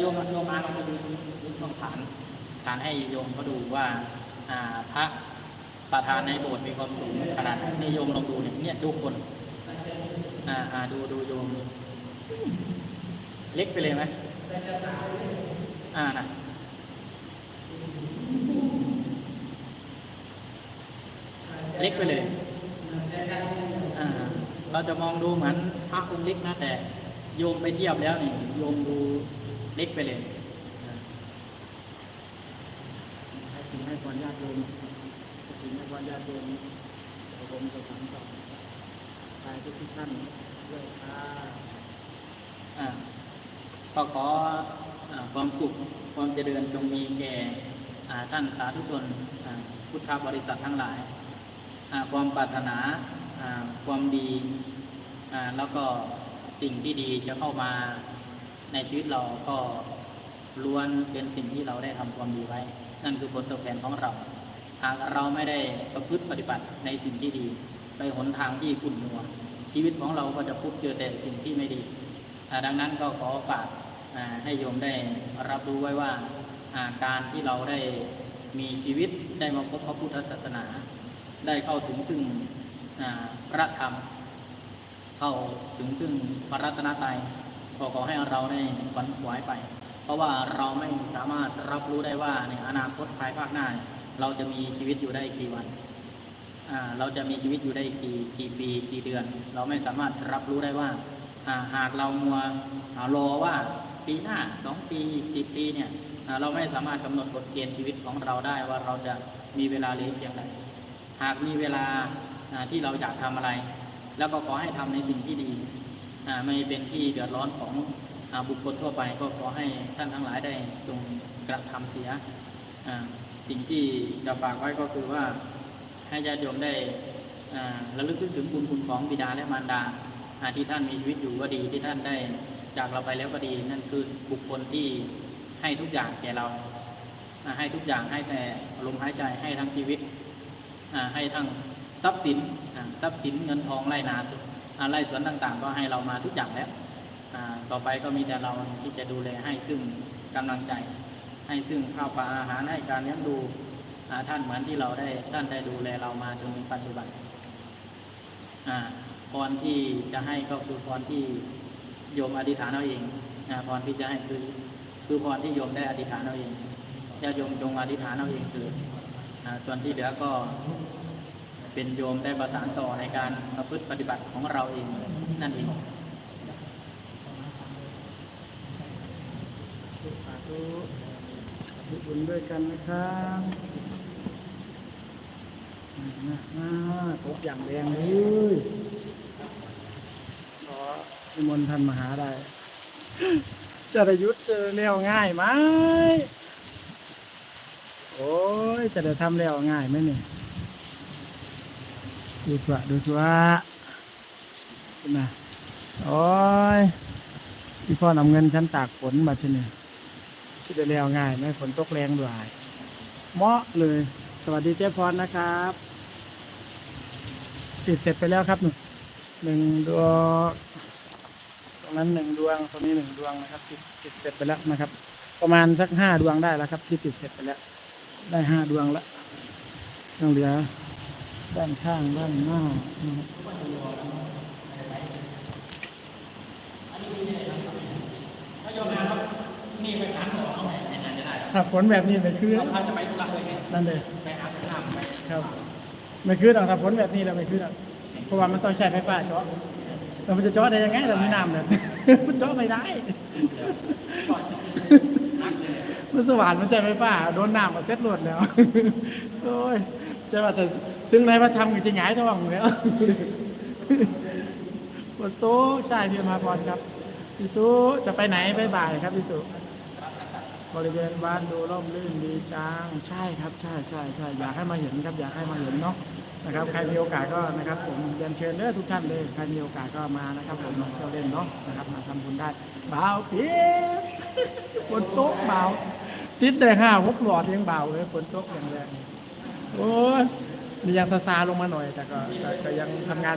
โยมโยมมาเราจะดูดูช่วงฐานฐานให้โยมเขาดูว่าอ่าพระประธานในโบสถ์มีความสูงขนาดนี่โยมลองดูเนี่ยเนี่ยดูคนอ่าอ่าดูดูโยมเล็กไปเลยไหมอ่านะเล็กไปเลยอ่าเราจะมองดูเหมือนพระองค์เล็กนะแต่โยมไปเทียบแล้วนี่โยมดู ล็กไปเลยอ่าให้สิ่งให้พรญาติโยมให้สิ่งให้พรญาติโยมเดี๋ยวผมจะสานต่อไปทุกทุกท่านด้วยค่ะอ่าก็ขออ่าความสุขความเจริญจงมีแก่อ่าท่านสาธุชนอ่าพุทธบริษัททั้งหลายอ่าความปรารถนาอ่าความดีอ่าแล้วก็สิ่งที่ดีจะเข้ามา ในชีวิตเราก็ล้วนเป็นสิ่งที่เราได้ทำความดีไว้ นั่นคือผลตอบแทนของเรา หากเราไม่ได้ประพฤติปฏิบัติในสิ่งที่ดี ไปหนทางที่ขุ่นมัว ชีวิตของเราก็จะพบเจอแต่สิ่งที่ไม่ดี ดังนั้นก็ขอฝากให้โยมได้รับรู้ไว้ว่าการที่เราได้มีชีวิตได้มาพบพระพุทธศาสนา ได้เข้าถึงซึ่งพระธรรม เข้าถึงซึ่งพระรัตนตรัย ก็ขอให้เราได้ฝันขวายไป เพราะว่าเราไม่สามารถรับรู้ได้ว่าในอนาคตภายภาคหน้า เราจะมีชีวิตอยู่ได้กี่วันเราจะมีชีวิตอยู่ได้กี่กี่ปีกี่เดือน เราไม่สามารถรับรู้ได้ว่า หากเรามัวรอว่าปีหน้าสองปีสิบปีเนี่ยเราไม่สามารถกำหนดกฎเกณฑ์ชีวิตของเราได้ว่าเราจะมีเวลาเหลือเพียงใดหากมีเวลาที่เราอยากทำอะไร แล้วก็ขอให้ทำในสิ่งที่ดี ไม่เป็นที่เดือดร้อนของอบุคคลทั่วไป ก็ขอให้ท่านทั้งหลายได้จงกระทำเสียสิ่งที่จะฝากไว้ก็คือว่าให้ญาติโยมได้ระลึกถึงบุญคุณของบิดาและมารดาที่ท่านมีชีวิตอยู่ก็ดีที่ท่านได้จากเราไปแล้วก็ดีนั่นคือบุคคลที่ให้ทุกอย่างแก่เราให้ทุกอย่างให้แต่ลมหายใจให้ทั้งชีวิตให้ทั้งทรัพย์สินทรัพย์สินเงินทองไร่นา อ่าไรสวนต่างๆ ก็ให้เรามาทุกอย่างแล้วต่อไปก็มีแต่เราที่จะดูแลให้ซึ่งกำลังใจ ให้ซึ่งข้าวปลาอาหารให้การเลี้ยงดูท่านเหมือนที่เราได้ท่านได้ดูแลเรามาจนถึงปัจจุบันพรที่จะให้ก็คือพรที่โยมอธิษฐานเอาเองพรที่จะให้คือคือพรที่โยมได้อธิษฐานเอาเองญาติโยมจงอธิษฐานเอาเองคืออ่าส่วนที่เหลือก็ เป็นโยมได้ประสานต่อในการประพฤติปฏิบัติของเราเองนั่นเองสาธุสาธุบุญด้วยกันนะครับนะนะตกอย่างแรงเลยขอนิมนต์ท่านมหาได้จะได้ยุทธเจอเร็วง่ายไหม โอ้ย จะได้ทำเร็วง่ายไหมเนี่ย ดูตัวดูตัวนะโอ้ยพี่พ่อนำเงินฉันตากฝนมาที่นี่ที่จะเร็วง่ายไหมฝนตกแรงด้วยเหมาะเลย สวัสดีเจ๊พรนะครับติดเสร็จไปแล้วครับหนึ่งหนึ่งดวงตรงนั้นหนึ่งดวงตรงนี้หนึ่งดวงนะครับติดติดเสร็จไปแล้วนะครับ ประมาณสักห้าดวงได้แล้วครับ ที่ติดเสร็จไปแล้ว ได้ห้าดวงแล้วยังเหลือ ด้านข้างด้านหน้านะครับนี่ไปถามหมอเอาไหนไหนจะได้ถ้าฝนแบบนี้ไม่คือเราพาจะไปธุระเลยไงนั่นเลยไปหาถุงน้ำไปครับไม่คือหรอกถ้าฝนแบบนี้เราไม่คือหรอกเพราะว่ามันต้องใช้ไฟฟ้าเจาะเรามันจะเจาะได้ยังไงเรามีน้ำแบบมันเจาะไม่ได้มันสว่านมันใช้ไฟฟ้าโดนน้ำมาเซ็ตหลดแล้วโอ้ยจะว่าแต่ ซึ่งในพระธรรมก็จะหงายท้องแล้วบนโต๊ะใช่พี่มาพรครับพี่สุจะไปไหนไปบ่ายครับพี่สุบริเวณบ้านดูร่มรื่นดีจังใช่ครับ ใช่ใช่ใช่อยากให้มาเห็นครับ อยากให้มาเห็นเนาะนะครับ ใครมีโอกาสก็นะครับ ผมเรียนเชิญเด้อทุกท่านเลยใครมีโอกาสก็มานะครับ ผมมาเที่ยวเล่นเนาะนะครับ มาทำบุญได้เบาเปี๊ยบนโต๊ะเบาติดได้ห้าหกหลอดยังเบาเลยฝนตกอย่างแรงโอ้ย นี่ยังซาซาลงมาหน่อย แต่ก็แต่ก็ยังทำงาน